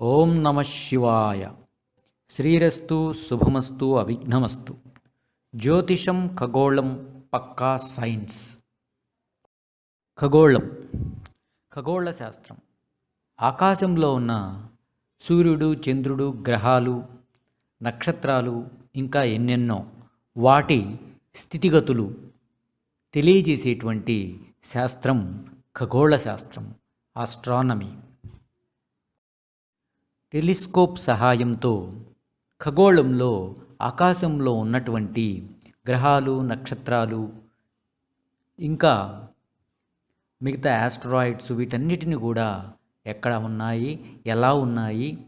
ఓం నమ శివాయ. శ్రీరస్తు శుభమస్తు అవిఘ్నమస్తు. జ్యోతిషం ఖగోళం పక్కా సైన్స్. ఖగోళం ఖగోళ శాస్త్రం. ఆకాశంలో ఉన్న సూర్యుడు చంద్రుడు గ్రహాలు నక్షత్రాలు ఇంకా ఎన్నెన్నో వాటి స్థితిగతులు తెలియజేసేటువంటి శాస్త్రం ఖగోళ శాస్త్రం ఆస్ట్రానమీ. టెలిస్కోప్ సహాయంతో ఖగోళంలో ఆకాశంలో ఉన్నటువంటి గ్రహాలు నక్షత్రాలు ఇంకా మిగతా యాస్ట్రాయిడ్స్ వీటన్నిటిని కూడా ఎక్కడ ఉన్నాయి ఎలా ఉన్నాయి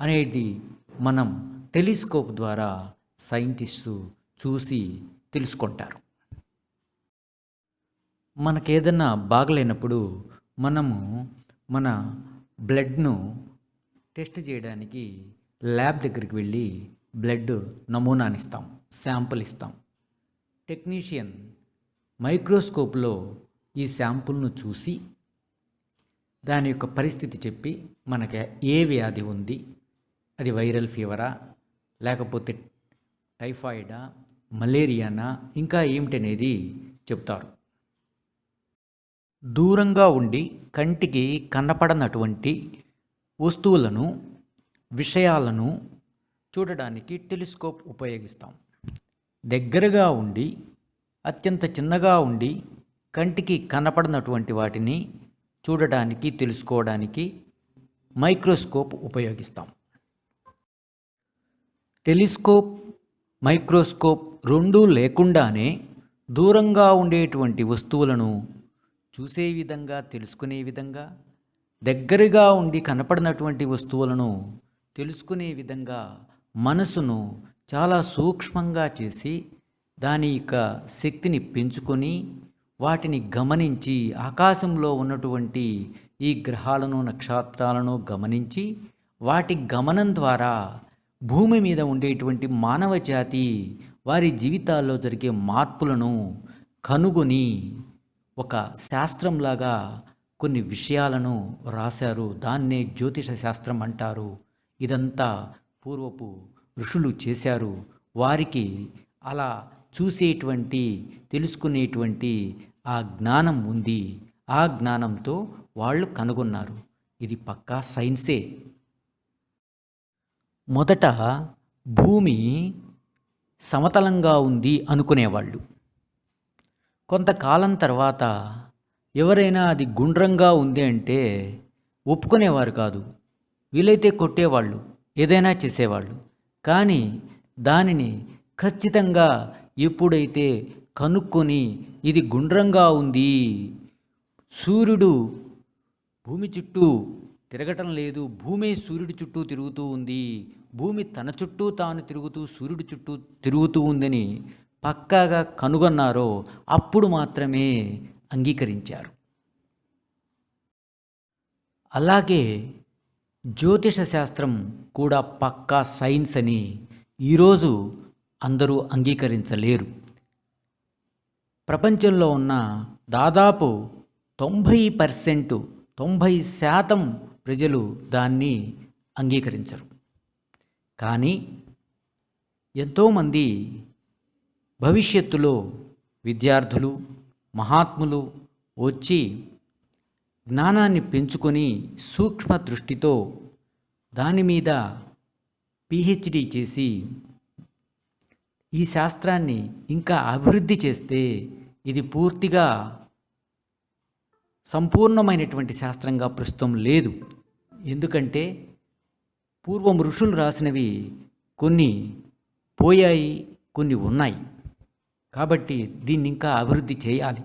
అనేది మనం టెలిస్కోప్ ద్వారా సైంటిస్టు చూసి తెలుసుకుంటారు. మనకేదన్నా బాగలేనప్పుడు మనము మన బ్లడ్ను టెస్ట్ చేయడానికి ల్యాబ్ దగ్గరికి వెళ్ళి బ్లడ్ నమూనాని ఇస్తాం శాంపుల్ ఇస్తాం. టెక్నీషియన్ మైక్రోస్కోప్లో ఈ శాంపుల్ను చూసి దాని యొక్క పరిస్థితి చెప్పి మనకి ఏ వ్యాధి ఉంది అది వైరల్ ఫీవరా లేకపోతే టైఫాయిడా మలేరియానా ఇంకా ఏమిటనేది చెప్తారు. దూరంగా ఉండి కంటికి కనపడనటువంటి వస్తువులను విషయాలను చూడడానికి టెలిస్కోప్ ఉపయోగిస్తాం. దగ్గరగా ఉండి అత్యంత చిన్నగా ఉండి కంటికి కనపడినటువంటి వాటిని చూడడానికి తెలుసుకోవడానికి మైక్రోస్కోప్ ఉపయోగిస్తాం. టెలిస్కోప్ మైక్రోస్కోప్ రెండూ లేకుండానే దూరంగా ఉండేటువంటి వస్తువులను చూసే విధంగా తెలుసుకునే విధంగా దగ్గరగా ఉండి కనపడినటువంటి వస్తువులను తెలుసుకునే విధంగా మనసును చాలా సూక్ష్మంగా చేసి దాని యొక్క శక్తిని పెంచుకొని వాటిని గమనించి ఆకాశంలో ఉన్నటువంటి ఈ గ్రహాలను నక్షత్రాలను గమనించి వాటి గమనం ద్వారా భూమి మీద ఉండేటువంటి మానవ జాతి వారి జీవితాల్లో జరిగే మార్పులను కనుగొని ఒక శాస్త్రంలాగా కొన్ని విషయాలను రాశారు. దాన్నే జ్యోతిష శాస్త్రం అంటారు. ఇదంతా పూర్వపు ఋషులు చేశారు. వారికి అలా చూసేటువంటి తెలుసుకునేటువంటి ఆ జ్ఞానం ఉంది. ఆ జ్ఞానంతో వాళ్ళు కనుగొన్నారు. ఇది పక్కా సైన్సే. మొదట భూమి సమతలంగా ఉంది అనుకునేవాళ్ళు. కొంతకాలం తర్వాత ఎవరైనా అది గుండ్రంగా ఉంది అంటే ఒప్పుకునేవారు కాదు. వీలైతే కొట్టేవాళ్ళు ఏదైనా చేసేవాళ్ళు. కానీ దానిని ఖచ్చితంగా ఎప్పుడైతే కనుక్కొని ఇది గుండ్రంగా ఉంది సూర్యుడు భూమి చుట్టూ తిరగటం లేదు భూమి సూర్యుడి చుట్టూ తిరుగుతూ ఉంది భూమి తన చుట్టూ తాను తిరుగుతూ సూర్యుడి చుట్టూ తిరుగుతూ ఉందని పక్కాగా కనుగొన్నారో అప్పుడు మాత్రమే అంగీకరించారు. అలాగే జ్యోతిష శాస్త్రం కూడా పక్కా సైన్స్ అని ఈరోజు అందరూ అంగీకరించలేరు. ప్రపంచంలో ఉన్న దాదాపు తొంభై పర్సెంట్ తొంభై శాతం ప్రజలు దాన్ని అంగీకరించరు. కానీ ఎంతోమంది భవిష్యత్తులో విద్యార్థులు మహాత్ములు వచ్చి జ్ఞానాన్ని పెంచుకొని సూక్ష్మ దృష్టితో దాని మీద పిహెచ్డి చేసి ఈ శాస్త్రాన్ని ఇంకా అభివృద్ధి చేస్తే ఇది పూర్తిగా సంపూర్ణమైనటువంటి శాస్త్రంగా ప్రస్తుతం లేదు. ఎందుకంటే పూర్వం ఋషులు రాసినవి కొన్ని పోయాయి కొన్ని ఉన్నాయి. కాబట్టి దీన్ని ఇంకా అభివృద్ధి చేయాలి.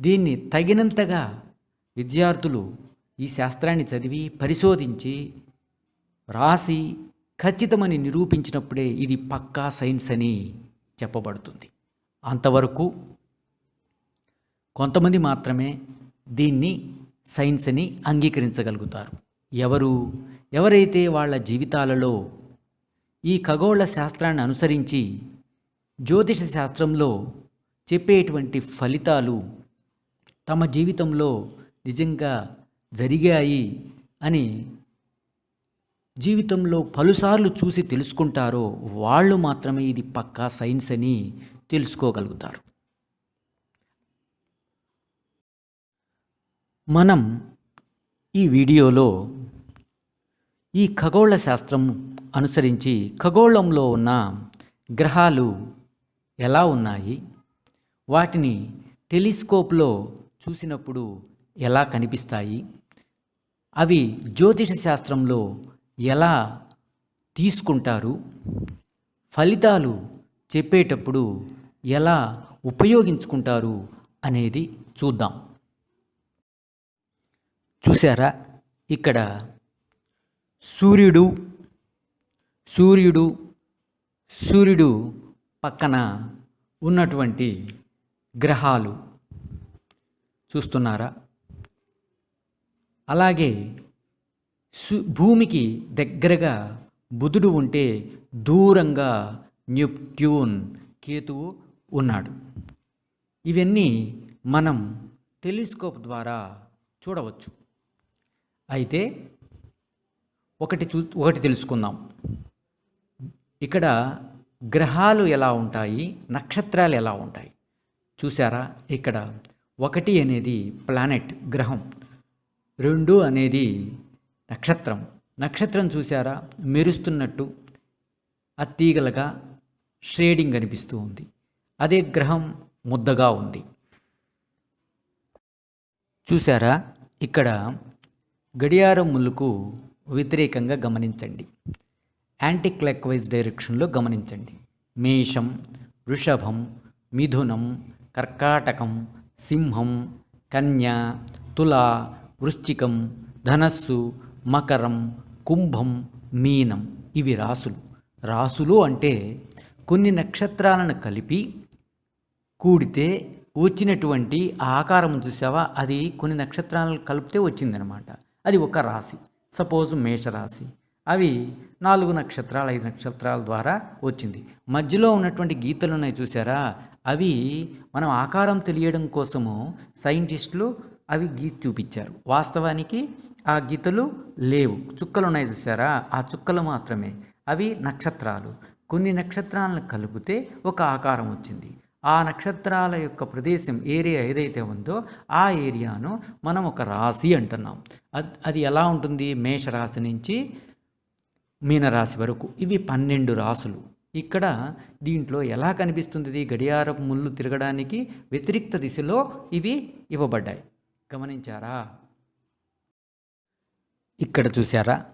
దీన్ని తగినంతగా విద్యార్థులు ఈ శాస్త్రాన్ని చదివి పరిశోధించి రాసి ఖచ్చితమని నిరూపించినప్పుడే ఇది పక్కా సైన్స్ అని చెప్పబడుతుంది. అంతవరకు కొంతమంది మాత్రమే దీన్ని సైన్స్ అని అంగీకరించగలుగుతారు. ఎవరు? ఎవరైతే వాళ్ళ జీవితాలలో ఈ ఖగోళ శాస్త్రాన్ని అనుసరించి జ్యోతిష శాస్త్రంలో చెప్పేటువంటి ఫలితాలు తమ జీవితంలో నిజంగా జరిగాయి అని జీవితంలో పలుసార్లు చూసి తెలుసుకుంటారో వాళ్ళు మాత్రమే ఇది పక్కా సైన్స్ అని తెలుసుకోగలుగుతారు. మనం ఈ వీడియోలో ఈ ఖగోళ శాస్త్రం అనుసరించి ఖగోళంలో ఉన్న గ్రహాలు ఎలా ఉన్నాయి? వాటిని టెలిస్కోప్లో చూసినప్పుడు ఎలా కనిపిస్తాయి? అవి జ్యోతిష శాస్త్రంలో ఎలా తీసుకుంటారు? ఫలితాలు చెప్పేటప్పుడు ఎలా ఉపయోగించుకుంటారు అనేది చూద్దాం. చూసారా ఇక్కడ సూర్యుడు సూర్యుడు సూర్యుడు పక్కన ఉన్నటువంటి గ్రహాలు. చూస్తున్నారా? అలాగే సు భూమికి దగ్గరగా బుధుడు ఉంటే దూరంగా న్యూప్ట్యూన్ కేతువు ఉన్నాడు. ఇవన్నీ మనం టెలిస్కోప్ ద్వారా చూడవచ్చు. అయితే ఒకటి చూ ఒకటి తెలుసుకుందాం. ఇక్కడ గ్రహాలు ఎలా ఉంటాయి? నక్షత్రాలు ఎలా ఉంటాయి? చూసారా ఇక్కడ ఒకటి అనేది ప్లానెట్ గ్రహం రెండు అనేది నక్షత్రం. నక్షత్రం చూసారా మెరుస్తున్నట్టు అత్తీగలగా షేడింగ్ కనిపిస్తూ ఉంది. అదే గ్రహం ముద్దగా ఉంది. చూసారా ఇక్కడ గడియారం ముళ్ళుకు వ్యతిరేకంగా గమనించండి. యాంటీ క్లాక్ వైజ్ డైరెక్షన్లో గమనించండి. మేషం వృషభం మిథునం కర్కాటకం సింహం కన్య తుల వృశ్చికం ధనస్సు మకరం కుంభం మీనం ఇవి రాసులు. రాసులు అంటే కొన్ని నక్షత్రాలను కలిపి కూడితే వచ్చినటువంటి ఆకారం చూసావా? అది కొన్ని నక్షత్రాలను కలిపితే వచ్చిందనమాట. అది ఒక రాశి. సపోజ్ మేషరాశి. అవి నాలుగు నక్షత్రాలు ఐదు నక్షత్రాల ద్వారా వచ్చింది. మధ్యలో ఉన్నటువంటి గీతలు ఉన్నాయి చూసారా? అవి మనం ఆకారం తెలియడం కోసము సైంటిస్టులు అవి గీసి చూపించారు. వాస్తవానికి ఆ గీతలు లేవు. చుక్కలు ఉన్నాయి చూసారా ఆ చుక్కలు మాత్రమే. అవి నక్షత్రాలు. కొన్ని నక్షత్రాలను కలిపితే ఒక ఆకారం వచ్చింది. ఆ నక్షత్రాల యొక్క ప్రదేశం ఏరియా ఏదైతే ఉందో ఆ ఏరియాను మనం ఒక రాశి అంటున్నాం. అది అది ఎలా ఉంటుంది? మేషరాశి నుంచి మీనరాశి వరకు. ఇవి పన్నెండు రాసులు ఇక్కడ దీంట్లో ఎలా కనిపిస్తుంది? గడియారపు ముళ్ళు తిరగడానికి వ్యతిరిక్త దిశలో ఇవి ఇవ్వబడ్డాయి. గమనించారా? ఇక్కడ చూసారా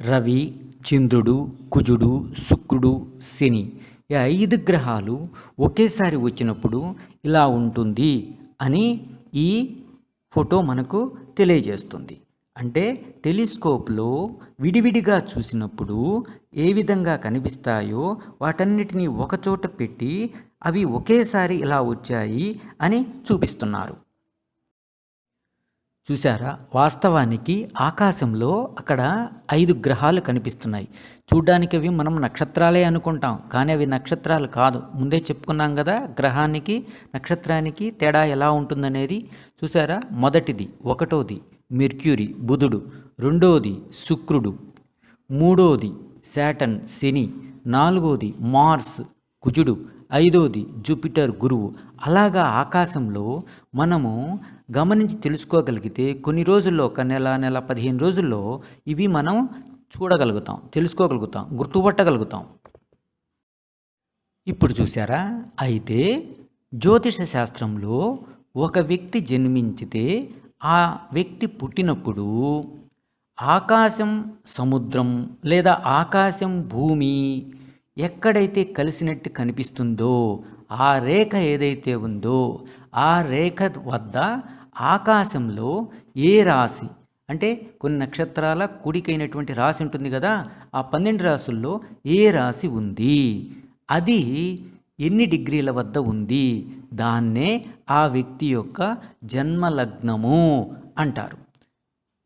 రవి చంద్రుడు కుజుడు శుక్రుడు శని ఈ ఐదు గ్రహాలు ఒకేసారి వచ్చినప్పుడు ఇలా ఉంటుంది అని ఈ ఫోటో మనకు తెలియజేస్తుంది. అంటే టెలిస్కోప్లో విడివిడిగా చూసినప్పుడు ఏ విధంగా కనిపిస్తాయో వాటన్నిటినీ ఒకచోట పెట్టి అవి ఒకేసారి ఇలా వచ్చాయి అని చూపిస్తున్నారు. చూసారా వాస్తవానికి ఆకాశంలో అక్కడ ఐదు గ్రహాలు కనిపిస్తున్నాయి. చూడ్డానికి అవి మనం నక్షత్రాలే అనుకుంటాం. కానీ అవి నక్షత్రాలు కాదు. ముందే చెప్పుకున్నాం కదా గ్రహానికి నక్షత్రానికి తేడా ఎలా ఉంటుందనేది. చూసారా మొదటిది ఒకటోది. మెర్క్యూరీ బుధుడు రెండోది శుక్రుడు మూడోది శాటన్ శని నాలుగోది మార్స్ కుజుడు ఐదోది జూపిటర్ గురువు. అలాగా ఆకాశంలో మనము గమనించి తెలుసుకోగలిగితే కొన్ని రోజుల్లో ఒక నెల నెల పదిహేను రోజుల్లో ఇవి మనం చూడగలుగుతాం తెలుసుకోగలుగుతాం గుర్తుపట్టగలుగుతాం. ఇప్పుడు చూసారా అయితే జ్యోతిష శాస్త్రంలో ఒక వ్యక్తి జన్మించితే ఆ వ్యక్తి పుట్టినప్పుడు ఆకాశం సముద్రం లేదా ఆకాశం భూమి ఎక్కడైతే కలిసినట్టు కనిపిస్తుందో ఆ రేఖ ఏదైతే ఉందో ఆ రేఖ వద్ద ఆకాశంలో ఏ రాశి? అంటే కొన్ని నక్షత్రాల కుడికైనటువంటి రాశి ఉంటుంది కదా ఆ పన్నెండు రాసుల్లో ఏ రాశి ఉంది? అది ఎన్ని డిగ్రీల వద్ద ఉంది? దాన్నే ఆ వ్యక్తి యొక్క జన్మలగ్నము అంటారు.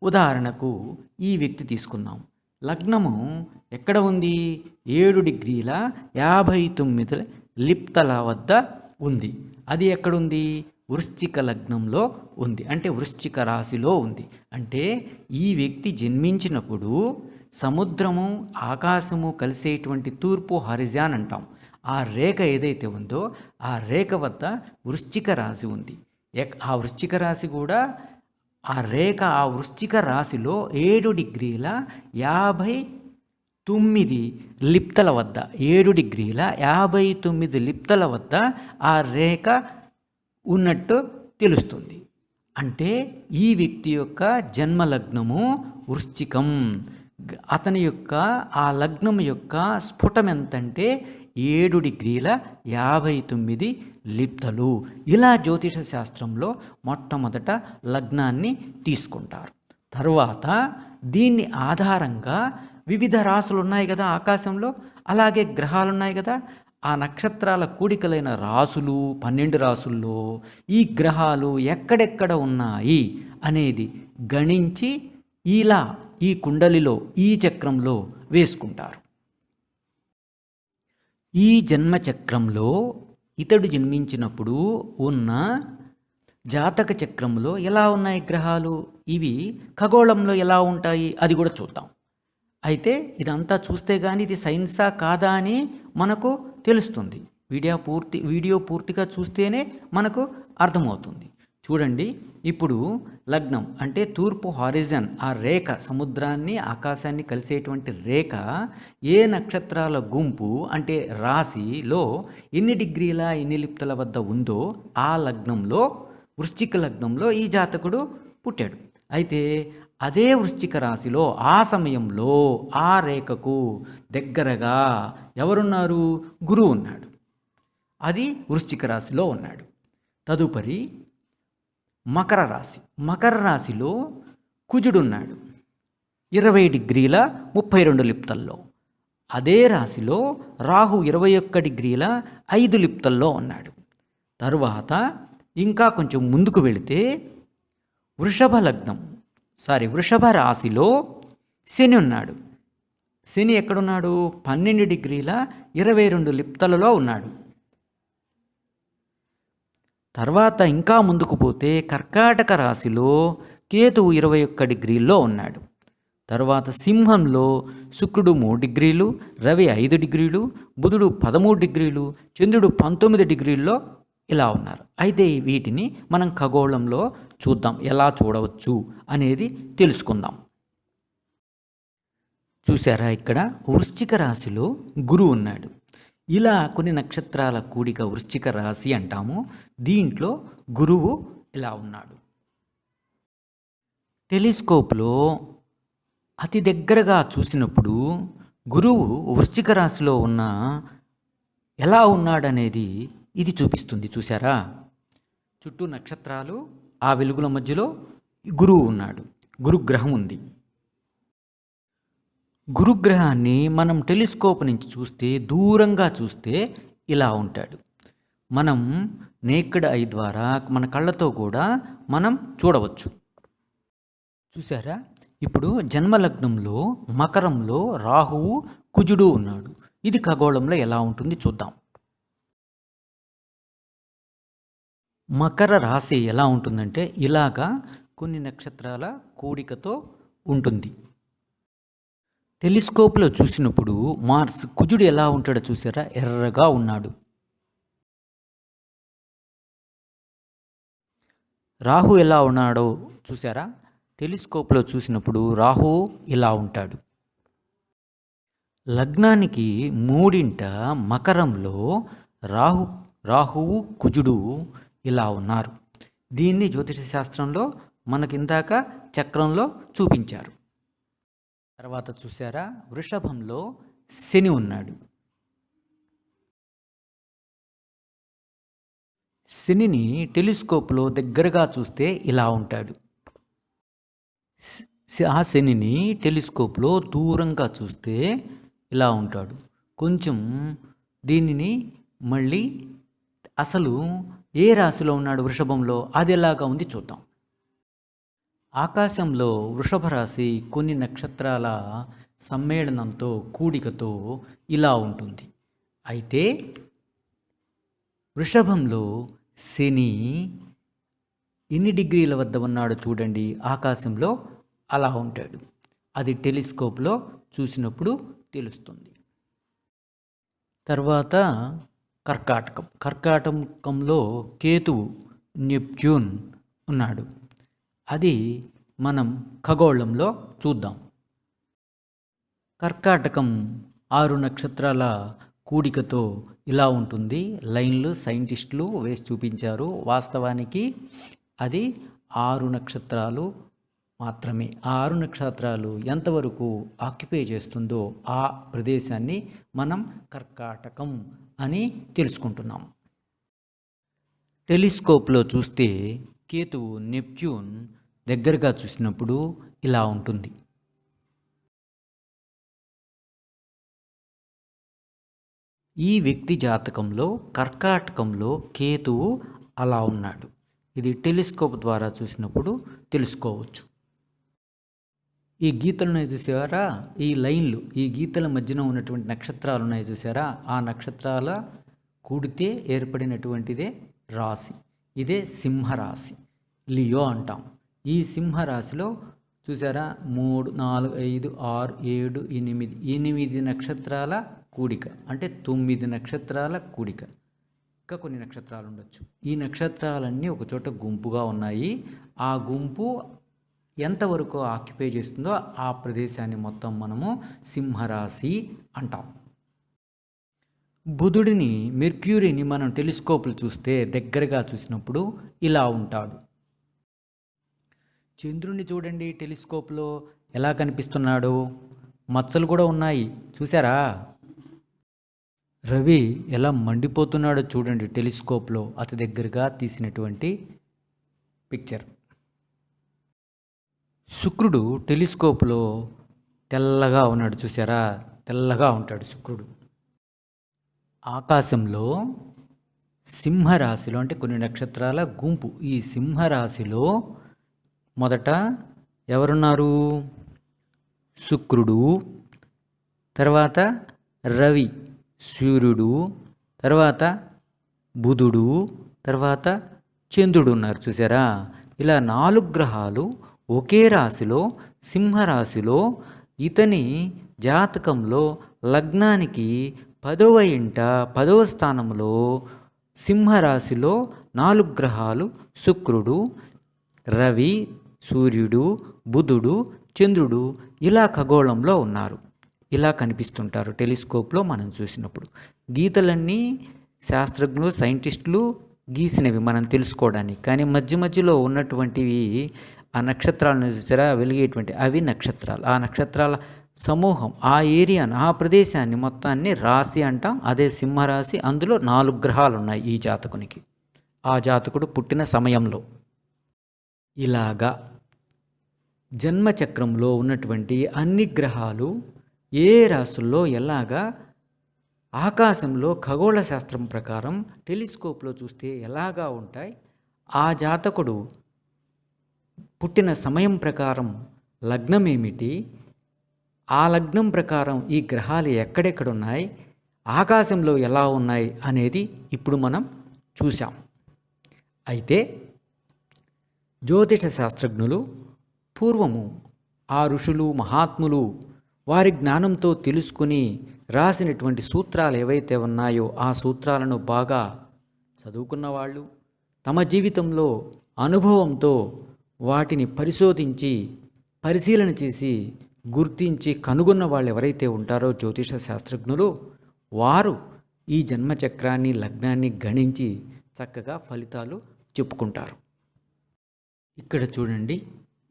ఉదాహరణకు ఈ వ్యక్తి తీసుకుందాం. లగ్నము ఎక్కడ ఉంది? ఏడు డిగ్రీల యాభై తొమ్మిది లిప్తల వద్ద ఉంది. అది ఎక్కడుంది? వృశ్చిక లగ్నంలో ఉంది. అంటే వృశ్చిక రాశిలో ఉంది. అంటే ఈ వ్యక్తి జన్మించినప్పుడు సముద్రము ఆకాశము కలిసేటువంటి తూర్పు హరిజాన్ అంటాం. ఆ రేఖ ఏదైతే ఉందో ఆ రేఖ వద్ద వృశ్చిక రాశి ఉంది. ఎక్- ఆ వృశ్చిక రాశి కూడా ఆ రేఖ ఆ వృశ్చిక రాశిలో ఏడు డిగ్రీల యాభై తొమ్మిది లిప్తల వద్ద ఏడు డిగ్రీల యాభై తొమ్మిది లిప్తల వద్ద ఆ రేఖ ఉన్నట్టు తెలుస్తుంది. అంటే ఈ వ్యక్తి యొక్క జన్మ లగ్నము వృశ్చికం. అతని యొక్క ఆ లగ్నం యొక్క స్ఫుటం ఎంతంటే ఏడు డిగ్రీల యాభై తొమ్మిది లిప్తలు. ఇలా జ్యోతిష శాస్త్రంలో మొట్టమొదట లగ్నాన్ని తీసుకుంటారు. తరువాత దీన్ని ఆధారంగా వివిధ రాసులు ఉన్నాయి కదా ఆకాశంలో. అలాగే గ్రహాలు ఉన్నాయి కదా. ఆ నక్షత్రాల కూడికలైన రాసులు పన్నెండు రాసుల్లో ఈ గ్రహాలు ఎక్కడెక్కడ ఉన్నాయి అనేది గణించి ఇలా ఈ కుండలిలో ఈ చక్రంలో వేసుకుంటారు. ఈ జన్మ చక్రంలో ఇతడు జన్మించినప్పుడు ఉన్న జాతక చక్రంలో ఎలా ఉన్నాయి గ్రహాలు? ఇవి ఖగోళంలో ఎలా ఉంటాయి? అది కూడా చూద్దాం. అయితే ఇదంతా చూస్తే కానీ ఇది సైన్సా కాదా అని మనకు తెలుస్తుంది. వీడియో పూర్తి వీడియో పూర్తిగా చూస్తేనే మనకు అర్థమవుతుంది. చూడండి ఇప్పుడు లగ్నం అంటే తూర్పు హారిజన్ ఆ రేఖ సముద్రాన్ని ఆకాశాన్ని కలిసేటువంటి రేఖ ఏ నక్షత్రాల గుంపు అంటే రాశిలో ఎన్ని డిగ్రీల ఎన్ని లిప్తల వద్ద ఉందో ఆ లగ్నంలో వృశ్చిక లగ్నంలో ఈ జాతకుడు పుట్టాడు. అయితే అదే వృశ్చిక రాశిలో ఆ సమయంలో ఆ రేఖకు దగ్గరగా ఎవరున్నారు? గురువు ఉన్నాడు. అది వృశ్చిక రాశిలో ఉన్నాడు. తదుపరి మకర రాశి. మకర రాశిలో కుజుడున్నాడు. ఇరవై డిగ్రీల ముప్పై రెండు లిప్తల్లో. అదే రాశిలో రాహు ఇరవై ఒక్క డిగ్రీల ఐదు లిప్తల్లో ఉన్నాడు. తరువాత ఇంకా కొంచెం ముందుకు వెళితే వృషభ లగ్నం. సారీ వృషభ రాశిలో శని ఉన్నాడు. శని ఎక్కడున్నాడు? పన్నెండు డిగ్రీల ఇరవై రెండు లిప్తలలో ఉన్నాడు. తర్వాత ఇంకా ముందుకు పోతే కర్కాటక రాశిలో కేతువు ఇరవై ఒక్క డిగ్రీల్లో ఉన్నాడు. తర్వాత సింహంలో శుక్రుడు మూడు డిగ్రీలు రవి ఐదు డిగ్రీలు బుధుడు పదమూడు డిగ్రీలు చంద్రుడు పంతొమ్మిది డిగ్రీల్లో ఇలా ఉన్నారు. అయితే వీటిని మనం ఖగోళంలో చూద్దాం. ఎలా చూడవచ్చు అనేది తెలుసుకుందాం. చూసారా ఇక్కడ? వృశ్చిక రాశిలో గురువు ఉన్నాడు. ఇలా కొన్ని నక్షత్రాల కూడిక వృశ్చిక రాశి అంటాము. దీంట్లో గురువు ఇలా ఉన్నాడు. టెలిస్కోప్లో అతి దగ్గరగా చూసినప్పుడు గురువు వృశ్చిక రాశిలో ఉన్న ఎలా ఉన్నాడనేది ఇది చూపిస్తుంది చూసారా చుట్టూ నక్షత్రాలు ఆ వెలుగుల మధ్యలో గురువు ఉన్నాడు. గురుగ్రహం ఉంది. గురుగ్రహాన్ని మనం టెలిస్కోప్ నుంచి చూస్తే దూరంగా చూస్తే ఇలా ఉంటాడు. మనం నేక్కడ్ ఐ ద్వారా మన కళ్ళతో కూడా మనం చూడవచ్చు. చూసారా ఇప్పుడు జన్మలగ్నంలో మకరంలో రాహువు కుజుడు ఉన్నాడు. ఇది ఖగోళంలో ఎలా ఉంటుంది చూద్దాం. మకర రాశి ఎలా ఉంటుందంటే ఇలాగా కొన్ని నక్షత్రాల కూడికతో ఉంటుంది. టెలిస్కోప్లో చూసినప్పుడు మార్స్ కుజుడు ఎలా ఉంటాడో చూసారా? ఎర్రగా ఉన్నాడు. రాహు ఎలా ఉన్నాడో చూసారా? టెలిస్కోప్లో చూసినప్పుడు రాహు ఇలా ఉంటాడు. లగ్నానికి మూడింట మకరంలో రాహు రాహువు కుజుడు ఇలా ఉన్నారు. దీన్ని జ్యోతిష శాస్త్రంలో మనకిందాక చక్రంలో చూపించారు. తర్వాత చూసారా వృషభంలో శని ఉన్నాడు. శనిని టెలిస్కోప్లో దగ్గరగా చూస్తే ఇలా ఉంటాడు. ఆ శనిని టెలిస్కోప్లో దూరంగా చూస్తే ఇలా ఉంటాడు. కొంచెం దీనిని మళ్ళీ అసలు ఏ రాశిలో ఉన్నాడు వృషభంలో? అది ఎలాగా ఉంది చూద్దాం. ఆకాశంలో వృషభరాశి కొన్ని నక్షత్రాల సమ్మేళనంతో కూడికతో ఇలా ఉంటుంది. అయితే వృషభంలో శని ఎన్ని డిగ్రీల వద్ద ఉన్నాడో చూడండి. ఆకాశంలో అలా ఉంటాడు. అది టెలిస్కోప్లో చూసినప్పుడు తెలుస్తుంది. తర్వాత కర్కాటకం. కర్కాటకంలో కేతువు నెప్ట్యూన్ ఉన్నాడు. అది మనం ఖగోళంలో చూద్దాం. కర్కాటకం ఆరు నక్షత్రాల కూడికతో ఇలా ఉంటుంది. లైన్లు సైంటిస్టులు వేసి చూపించారు. వాస్తవానికి అది ఆరు నక్షత్రాలు మాత్రమే. ఆ ఆరు నక్షత్రాలు ఎంతవరకు ఆక్యుపై చేస్తుందో ఆ ప్రదేశాన్ని మనం కర్కాటకం అని తెలుసుకుంటున్నాం. టెలిస్కోప్లో చూస్తే కేతువు నెప్ట్యూన్ దగ్గరగా చూసినప్పుడు ఇలా ఉంటుంది. ఈ వ్యక్తి జాతకంలో కర్కాటకంలో కేతువు అలా ఉన్నాడు. ఇది టెలిస్కోప్ ద్వారా చూసినప్పుడు తెలుసుకోవచ్చు. ఈ గీతలు ఉన్నాయి చూసారా? ఈ లైన్లు ఈ గీతల మధ్యన ఉన్నటువంటి నక్షత్రాలు ఉన్నాయి చూసారా? ఆ నక్షత్రాల కూడితే ఏర్పడినటువంటిదే రాశి. ఇదే సింహరాశి. లియో అంటాం. ఈ సింహరాశిలో చూసారా? మూడు నాలుగు ఐదు ఆరు ఏడు ఎనిమిది. ఎనిమిది నక్షత్రాల కూడిక. అంటే తొమ్మిది నక్షత్రాల కూడిక. ఇంకా కొన్ని నక్షత్రాలు ఉండొచ్చు. ఈ నక్షత్రాలన్నీ ఒక చోట గుంపుగా ఉన్నాయి. ఆ గుంపు ఎంతవరకు ఆక్యుపై చేస్తుందో ఆ ప్రదేశాన్ని మొత్తం మనము సింహరాశి అంటాం. బుధుడిని మెర్క్యూరీని మనం టెలిస్కోప్లు చూస్తే దగ్గరగా చూసినప్పుడు ఇలా ఉంటాడు. చంద్రుణ్ణి చూడండి టెలిస్కోప్లో ఎలా కనిపిస్తున్నాడు? మచ్చలు కూడా ఉన్నాయి. చూసారా రవి ఎలా మండిపోతున్నాడో చూడండి టెలిస్కోప్లో అతి దగ్గరగా తీసినటువంటి పిక్చర్. శుక్రుడు టెలిస్కోప్లో తెల్లగా ఉన్నాడు చూసారా తెల్లగా ఉంటాడు శుక్రుడు. ఆకాశంలో సింహరాశిలో అంటే కొన్ని నక్షత్రాల గుంపు. ఈ సింహరాశిలో మొదట ఎవరున్నారు? శుక్రుడు తర్వాత రవి సూర్యుడు తర్వాత బుధుడు తర్వాత చంద్రుడు ఉన్నారు చూసారా? ఇలా నాలుగు గ్రహాలు ఒకే రాశిలో సింహరాశిలో ఇతని జాతకంలో లగ్నానికి పదవ ఇంట పదవ స్థానంలో సింహరాశిలో నాలుగు గ్రహాలు శుక్రుడు రవి సూర్యుడు బుధుడు చంద్రుడు ఇలా ఖగోళంలో ఉన్నారు. ఇలా కనిపిస్తుంటారు టెలిస్కోప్లో మనం చూసినప్పుడు. గీతలన్నీ శాస్త్రజ్ఞులు సైంటిస్టులు గీసినవి మనం తెలుసుకోవడానికి. కానీ మధ్య మధ్యలో ఉన్నటువంటివి ఆ నక్షత్రాలను చూసారా? వెలిగేటువంటి అవి నక్షత్రాలు. ఆ నక్షత్రాల సమూహం ఆ ఏరియాను ఆ ప్రదేశాన్ని మొత్తాన్ని రాశి అంటాం. అదే సింహరాశి. అందులో నాలుగు గ్రహాలు ఉన్నాయి ఈ జాతకునికి. ఆ జాతకుడు పుట్టిన సమయంలో. ఇలాగా జన్మచక్రంలో ఉన్నటువంటి అన్ని గ్రహాలు ఏ రాశుల్లో ఎలాగా ఆకాశంలో ఖగోళ శాస్త్రం ప్రకారం టెలిస్కోప్లో చూస్తే ఎలాగా ఉంటాయి ఆ జాతకుడు పుట్టిన సమయం ప్రకారం లగ్నం ఏమిటి ఆ లగ్నం ప్రకారం ఈ గ్రహాలు ఎక్కడెక్కడ ఉన్నాయి ఆకాశంలో ఎలా ఉన్నాయి అనేది ఇప్పుడు మనం చూసాం అయితే జ్యోతిష శాస్త్రజ్ఞులు పూర్వము ఆ ఋషులు మహాత్ములు వారి జ్ఞానంతో తెలుసుకుని రాసినటువంటి సూత్రాలు ఏవైతే ఉన్నాయో ఆ సూత్రాలను బాగా చదువుకున్న వాళ్ళు తమ జీవితంలో అనుభవంతో వాటిని పరిశోధించి పరిశీలన చేసి గుర్తించి కనుగొన్న వాళ్ళు ఎవరైతే ఉంటారో జ్యోతిష శాస్త్రజ్ఞులు వారు ఈ జన్మచక్రాన్ని లగ్నాన్ని గణించి చక్కగా ఫలితాలు చెప్పుకుంటారు. ఇక్కడ చూడండి.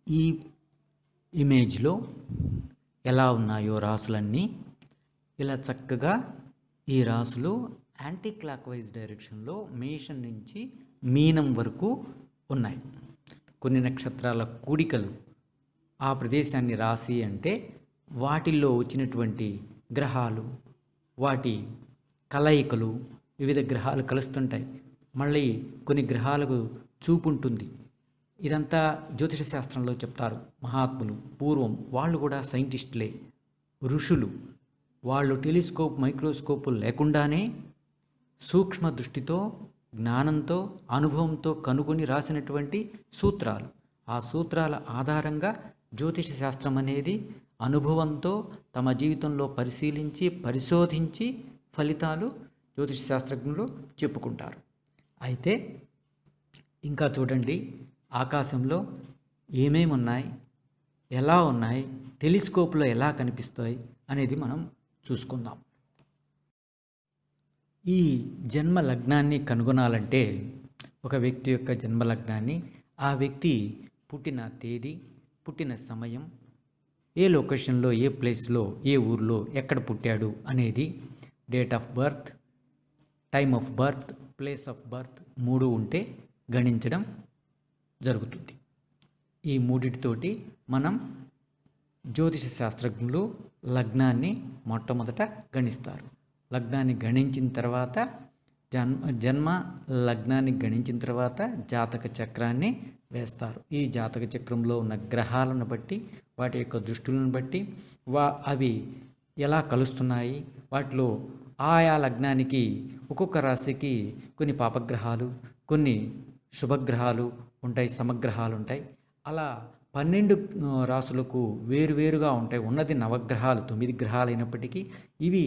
ఈ ఇమేజ్లో ఎలా ఉన్నాయో రాసులన్నీ. ఇలా చక్కగా ఈ రాసులు యాంటీ క్లాక్ వైజ్ డైరెక్షన్లో మేషన్ నుంచి మీనం వరకు ఉన్నాయి. కొన్ని నక్షత్రాల కూడికలు ఆ ప్రదేశాన్ని రాసి అంటే వాటిల్లో వచ్చినటువంటి గ్రహాలు వాటి కలయికలు వివిధ గ్రహాలు కలుస్తుంటాయి. మళ్ళీ కొన్ని గ్రహాలకు చూపు ఉంటుంది ఇదంతా జ్యోతిష శాస్త్రంలో చెప్తారు మహాత్ములు. పూర్వం వాళ్ళు కూడా సైంటిస్టులే. ఋషులు. వాళ్ళు టెలిస్కోప్ మైక్రోస్కోప్ లేకుండానే సూక్ష్మ దృష్టితో జ్ఞానంతో అనుభవంతో కనుగొని రాసినటువంటి సూత్రాలు. ఆ సూత్రాల ఆధారంగా జ్యోతిష శాస్త్రం అనేది అనుభవంతో తమ జీవితంలో పరిశీలించి పరిశోధించి ఫలితాలు జ్యోతిష శాస్త్రజ్ఞులు చెప్పుకుంటారు. అయితే ఇంకా చూడండి. ఆకాశంలో ఏమేమి ఉన్నాయి ఎలా ఉన్నాయి? టెలిస్కోప్లో ఎలా కనిపిస్తాయి? అనేది మనం చూసుకుందాం. ఈ జన్మ లగ్నాన్ని కనుగొనాలంటే ఒక వ్యక్తి యొక్క జన్మ లగ్నాన్ని ఆ వ్యక్తి పుట్టిన తేదీ పుట్టిన సమయం ఏ లొకేషన్లో ఏ ప్లేస్లో ఏ ఊర్లో ఎక్కడ పుట్టాడు అనేది date of birth time of birth place of birth మూడు ఉంటే గణించడం జరుగుతుంది. ఈ మూడిటితోటి మనం జ్యోతిష శాస్త్రజ్ఞులు లగ్నాన్ని మొట్టమొదట గణిస్తారు. లగ్నాన్ని గణించిన తర్వాత జన్మ జన్మ లగ్నాన్ని గణించిన తర్వాత జాతక చక్రాన్ని వేస్తారు. ఈ జాతక చక్రంలో ఉన్న గ్రహాలను బట్టి వాటి యొక్క దృష్టులను బట్టి వా అవి ఎలా కలుస్తున్నాయి? వాటిలో ఆయా లగ్నానికి ఒక్కొక్క రాశికి కొన్ని పాపగ్రహాలు కొన్ని శుభగ్రహాలు ఉంటాయి సమగ్రహాలు ఉంటాయి అలా పన్నెండు రాసులకు వేరువేరుగా ఉంటాయి. ఉన్నది నవగ్రహాలు తొమ్మిది గ్రహాలు అయినప్పటికీ ఇవి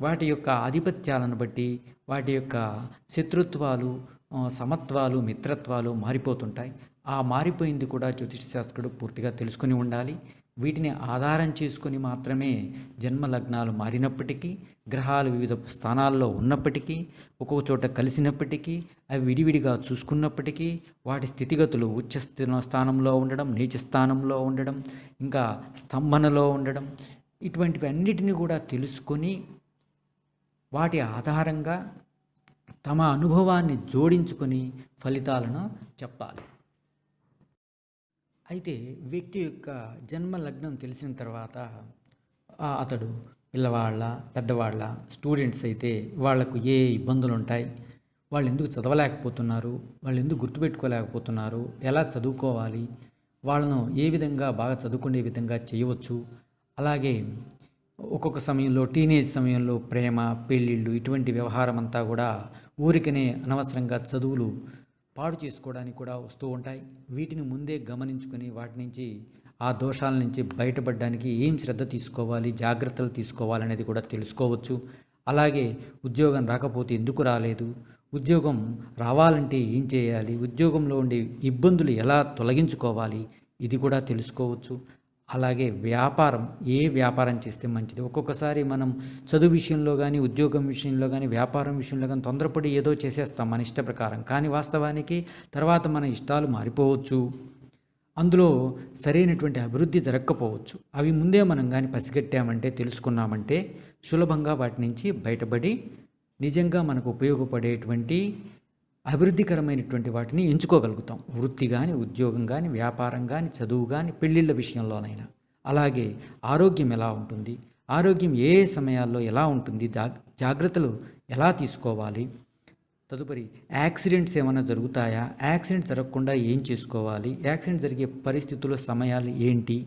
వాటి యొక్క ఆధిపత్యాలను బట్టి వాటి యొక్క శత్రుత్వాలు సమత్వాలు మిత్రత్వాలు మారిపోతుంటాయి. ఆ మారిపోయింది కూడా జ్యోతిష శాస్త్రుడు పూర్తిగా తెలుసుకొని ఉండాలి. వీటిని ఆధారం చేసుకొని మాత్రమే జన్మ లగ్నాలు మారినప్పటికీ గ్రహాలు వివిధ స్థానాల్లో ఉన్నప్పటికీ ఒక్కొక్క చోట కలిసినప్పటికీ అవి విడివిడిగా చూసుకున్నప్పటికీ వాటి స్థితిగతులు ఉచ్చ స్థానంలో ఉండడం నీచ స్థానంలో ఉండడం ఇంకా స్తంభనలో ఉండడం ఇటువంటివి అన్నిటిని కూడా తెలుసుకొని వాటి ఆధారంగా తమ అనుభవాన్ని జోడించుకొని ఫలితాలను చెప్పాలి. అయితే వ్యక్తి యొక్క జన్మ లగ్నం తెలిసిన తర్వాత అతడు పిల్లవాళ్ళ పెద్దవాళ్ళ స్టూడెంట్స్ అయితే వాళ్ళకు ఏ ఇబ్బందులు ఉంటాయి? వాళ్ళు ఎందుకు చదవలేకపోతున్నారు? వాళ్ళు ఎందుకు గుర్తుపెట్టుకోలేకపోతున్నారు? ఎలా చదువుకోవాలి? వాళ్ళను ఏ విధంగా బాగా చదువుకునే విధంగా చేయవచ్చు? అలాగే ఒక్కొక్క సమయంలో టీనేజ్ సమయంలో ప్రేమ పెళ్ళిళ్ళు ఇటువంటి వ్యవహారం అంతా కూడా ఊరికనే అనవసరంగా చదువులు పాడు చేసుకోవడానికి కూడా వస్తూ ఉంటాయి. వీటిని ముందే గమనించుకొని వాటి నుంచి ఆ దోషాల నుంచి బయటపడడానికి ఏం శ్రద్ధ తీసుకోవాలి జాగ్రత్తలు తీసుకోవాలనేది కూడా తెలుసుకోవచ్చు. అలాగే ఉద్యోగం రాకపోతే ఎందుకు రాలేదు? ఉద్యోగం రావాలంటే ఏం చేయాలి? ఉద్యోగంలో ఉండే ఇబ్బందులు ఎలా తొలగించుకోవాలి? ఇది కూడా తెలుసుకోవచ్చు. అలాగే వ్యాపారం ఏ వ్యాపారం చేస్తే మంచిది? ఒక్కొక్కసారి మనం చదువు విషయంలో కానీ ఉద్యోగం విషయంలో కానీ వ్యాపారం విషయంలో కానీ తొందరపడి ఏదో చేసేస్తాం మన ఇష్ట ప్రకారం. కానీ వాస్తవానికి తర్వాత మన ఇష్టాలు మారిపోవచ్చు. అందులో సరైనటువంటి అభివృద్ధి జరగకపోవచ్చు. అవి ముందే మనం కానీ పసిగట్టామంటే తెలుసుకున్నామంటే సులభంగా వాటి నుంచి బయటపడి నిజంగా మనకు ఉపయోగపడేటువంటి అభివృద్ధికరమైనటువంటి వాటిని ఎంచుకోగలుగుతాం. వృత్తి కానీ ఉద్యోగం కానీ వ్యాపారం కానీ చదువు కానీ పెళ్ళిళ్ళ విషయంలోనైనా. అలాగే ఆరోగ్యం ఎలా ఉంటుంది? ఆరోగ్యం ఏ ఏ సమయాల్లో ఎలా ఉంటుంది? జాగ్రత్తలు ఎలా తీసుకోవాలి? తదుపరి యాక్సిడెంట్స్ ఏమైనా జరుగుతాయా? యాక్సిడెంట్ జరగకుండా ఏం చేసుకోవాలి? యాక్సిడెంట్ జరిగే పరిస్థితుల సమయాలు ఏంటి?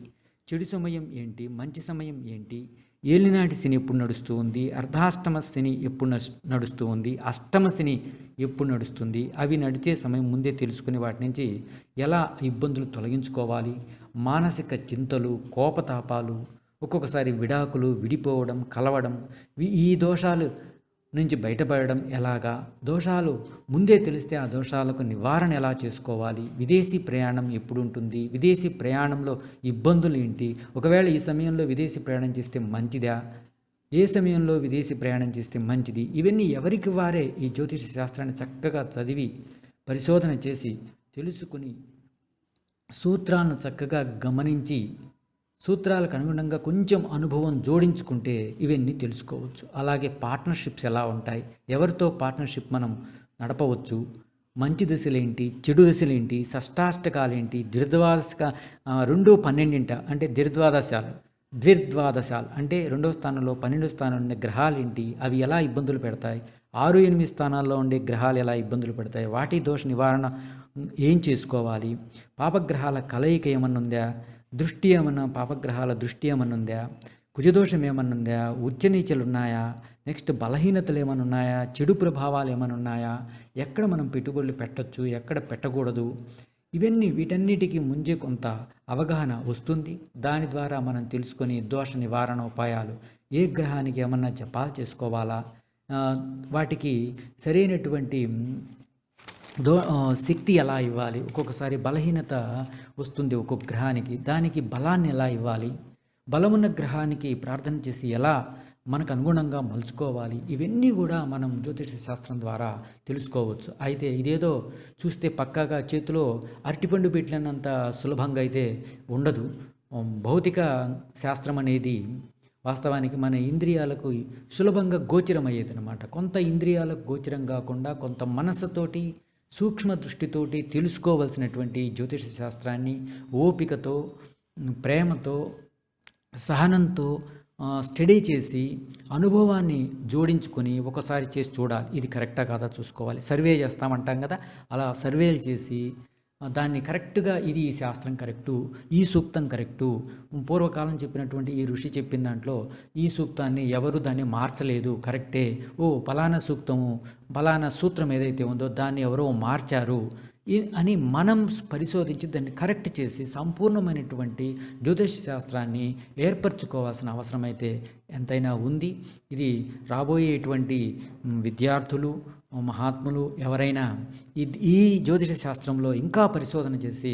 చెడు సమయం ఏంటి? మంచి సమయం ఏంటి? ఏలినాటి శని ఎప్పుడు నడుస్తూ ఉంది? అర్ధాష్టమ శని ఎప్పుడు నడుస్తూ ఉంది? అష్టమ శని ఎప్పుడు నడుస్తుంది? అవి నడిచే సమయం ముందే తెలుసుకుని వాటి నుంచి ఎలా ఇబ్బందులు తొలగించుకోవాలి? మానసిక చింతలు కోపతాపాలు ఒక్కొక్కసారి విడాకులు విడిపోవడం కలవడం ఈ దోషాలు నుంచి బయటపడడం ఎలాగా? దోషాలు ముందే తెలిస్తే ఆ దోషాలకు నివారణ ఎలా చేసుకోవాలి? విదేశీ ప్రయాణం ఎప్పుడు ఉంటుంది విదేశీ ప్రయాణంలో ఇబ్బందులు ఏంటి? ఒకవేళ ఈ సమయంలో విదేశీ ప్రయాణం చేస్తే మంచిదా? ఏ సమయంలో విదేశీ ప్రయాణం చేస్తే మంచిది? ఇవన్నీ ఎవరికి వారే ఈ జ్యోతిష శాస్త్రాన్ని చక్కగా చదివి పరిశోధన చేసి తెలుసుకుని సూత్రాలను చక్కగా గమనించి సూత్రాలకు అనుగుణంగా కొంచెం అనుభవం జోడించుకుంటే ఇవన్నీ తెలుసుకోవచ్చు. అలాగే పార్ట్నర్షిప్స్ ఎలా ఉంటాయి? ఎవరితో పార్ట్నర్షిప్ మనం నడపవచ్చు? మంచి దశలేంటి? చెడు దశలేంటి? షష్టాష్టకాలేంటి? ద్విర్ద్వాదశక ఆ, రెండు పన్నెండింట అంటే ద్విర్ద్వాదశాలు ద్విర్ద్వాదశాలు అంటే రెండో స్థానంలో పన్నెండో స్థానంలో ఉండే గ్రహాలు ఏంటి అవి ఎలా ఇబ్బందులు పెడతాయి? ఆరు ఎనిమిది స్థానాల్లో ఉండే గ్రహాలు ఎలా ఇబ్బందులు పెడతాయి? వాటి దోష నివారణ ఏం చేసుకోవాలి? పాపగ్రహాల కలయిక ఏమన్నా ఉందా? దృష్టి ఏమన్నా పాపగ్రహాల దృష్టి ఏమన్నా ఉందా కుజదోషం ఏమన్నా ఉందా ఉచ్చనీచలు ఉన్నాయా నెక్స్ట్ బలహీనతలు ఏమైనా ఉన్నాయా చెడు ప్రభావాలు ఏమైనా ఉన్నాయా ఎక్కడ మనం పెట్టుబడులు పెట్టొచ్చు? ఎక్కడ పెట్టకూడదు? ఇవన్నీ వీటన్నిటికీ ముందే కొంత అవగాహన వస్తుంది. దాని ద్వారా మనం తెలుసుకొని దోష నివారణ ఉపాయాలు ఏ గ్రహానికి ఏమన్నా జపాలు చేసుకోవాలా? వాటికి సరైనటువంటి దో శక్తి ఎలా ఇవ్వాలి? ఒక్కొక్కసారి బలహీనత వస్తుంది ఒక్కొక్క గ్రహానికి. దానికి బలాన్ని ఎలా ఇవ్వాలి? బలమున్న గ్రహానికి ప్రార్థన చేసి ఎలా మనకు అనుగుణంగా మలుచుకోవాలి? ఇవన్నీ కూడా మనం జ్యోతిష శాస్త్రం ద్వారా తెలుసుకోవచ్చు. అయితే ఇదేదో చూస్తే పక్కాగా చేతిలో అరటిపండు పెట్టినంత సులభంగా అయితే ఉండదు. భౌతిక శాస్త్రం అనేది వాస్తవానికి మన ఇంద్రియాలకు సులభంగా గోచరమయ్యేది అనమాట కొంత ఇంద్రియాలకు గోచరం కాకుండా కొంత మనసుతోటి సూక్ష్మ దృష్టితోటి తెలుసుకోవలసినటువంటి జ్యోతిష శాస్త్రాన్ని ఓపికతో ప్రేమతో సహనంతో స్టడీ చేసి అనుభవాన్ని జోడించుకొని ఒకసారి చేసి చూడాలి. ఇది కరెక్టా కాదా చూసుకోవాలి. సర్వే చేస్తామంటాం కదా? అలా సర్వేలు చేసి దాన్ని కరెక్ట్గా ఇది ఈ శాస్త్రం కరెక్టు ఈ సూక్తం కరెక్టు. పూర్వకాలం చెప్పినటువంటి ఈ ఋషి చెప్పిన దాంట్లో ఈ సూక్తాన్ని ఎవరు దాన్ని మార్చలేదు కరెక్టే. ఓ ఫలానా సూక్తము ఫలానా సూత్రం ఏదైతే ఉందో దాన్ని ఎవరో మార్చారు. అని మనం పరిశోధించి దాన్ని కరెక్ట్ చేసి సంపూర్ణమైనటువంటి జ్యోతిష శాస్త్రాన్ని ఏర్పరచుకోవాల్సిన అవసరమైతే ఎంతైనా ఉంది. ఇది రాబోయేటువంటి విద్యార్థులు మహాత్ములు ఎవరైనా ఈ ఈ జ్యోతిష శాస్త్రంలో ఇంకా పరిశోధన చేసి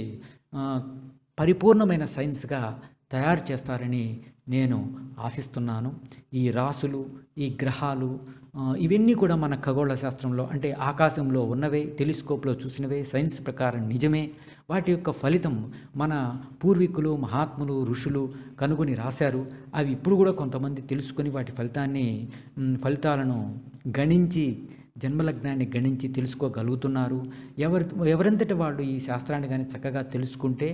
పరిపూర్ణమైన సైన్స్గా తయారు చేస్తారని నేను ఆశిస్తున్నాను. ఈ రాసులు ఈ గ్రహాలు ఇవన్నీ కూడా మన ఖగోళ శాస్త్రంలో అంటే ఆకాశంలో ఉన్నవే టెలిస్కోప్లో చూసినవే సైన్స్ ప్రకారం నిజమే. వాటి యొక్క ఫలితం మన పూర్వీకులు మహాత్ములు ఋషులు కనుగొని రాశారు. అవి ఇప్పుడు కూడా కొంతమంది తెలుసుకొని వాటి ఫలితాన్ని ఫలితాలను గణించి జన్మలగ్నాన్ని గణించి తెలుసుకోగలుగుతున్నారు. ఎవరి ఎవరంతటి వాళ్ళు ఈ శాస్త్రాన్ని కానీ చక్కగా తెలుసుకుంటే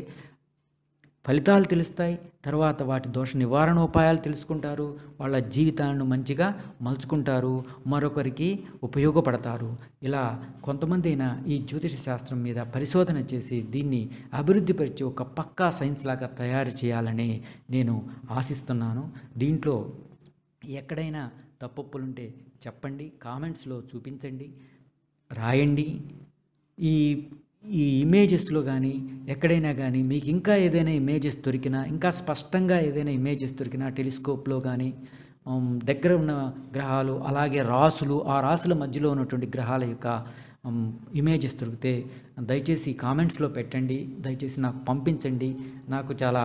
ఫలితాలు తెలుస్తాయి. తర్వాత వాటి దోష నివారణోపాయాలు తెలుసుకుంటారు. వాళ్ళ జీవితాలను మంచిగా మలుచుకుంటారు. మరొకరికి ఉపయోగపడతారు. ఇలా కొంతమంది అయినా ఈ జ్యోతిష శాస్త్రం మీద పరిశోధన చేసి దీన్ని అభివృద్ధిపరిచి ఒక పక్కా సైన్స్ లాగా తయారు చేయాలని నేను ఆశిస్తున్నాను. దీంట్లో ఎక్కడైనా తప్పులుంటే చెప్పండి. కామెంట్స్లో చూపించండి. రాయండి. ఈ ఈ ఇమేజెస్లో కానీ ఎక్కడైనా కానీ మీకు ఇంకా ఏదైనా ఇమేజెస్ దొరికినా ఇంకా స్పష్టంగా ఏదైనా ఇమేజెస్ దొరికినా టెలిస్కోప్లో కానీ దగ్గర ఉన్న గ్రహాలు అలాగే రాసులు ఆ రాసుల మధ్యలో ఉన్నటువంటి గ్రహాల యొక్క ఇమేజెస్ దొరికితే దయచేసి కామెంట్స్లో పెట్టండి. దయచేసి నాకు పంపించండి. నాకు చాలా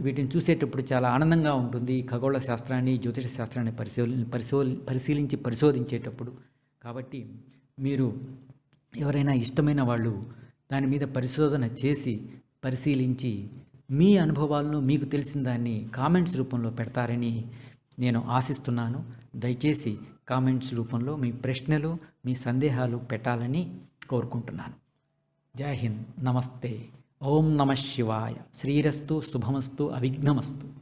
వీటిని చూసేటప్పుడు చాలా ఆనందంగా ఉంటుంది. ఖగోళ శాస్త్రాన్ని జ్యోతిష శాస్త్రాన్ని పరిశీలి పరిశోధి పరిశీలించి పరిశోధించేటప్పుడు. కాబట్టి మీరు ఎవరైనా ఇష్టమైన వాళ్ళు దాని మీద పరిశోధన చేసి పరిశీలించి మీ అనుభవాలను మీకు తెలిసిన దాన్ని కామెంట్స్ రూపంలో పెడతారని నేను ఆశిస్తున్నాను. దయచేసి కామెంట్స్ రూపంలో మీ ప్రశ్నలు మీ సందేహాలు పెట్టాలని కోరుకుంటున్నాను. జై హింద్. నమస్తే. ఓం నమ శివాయ. శ్రీరస్తు శుభమస్తు అవిఘ్నమస్తు.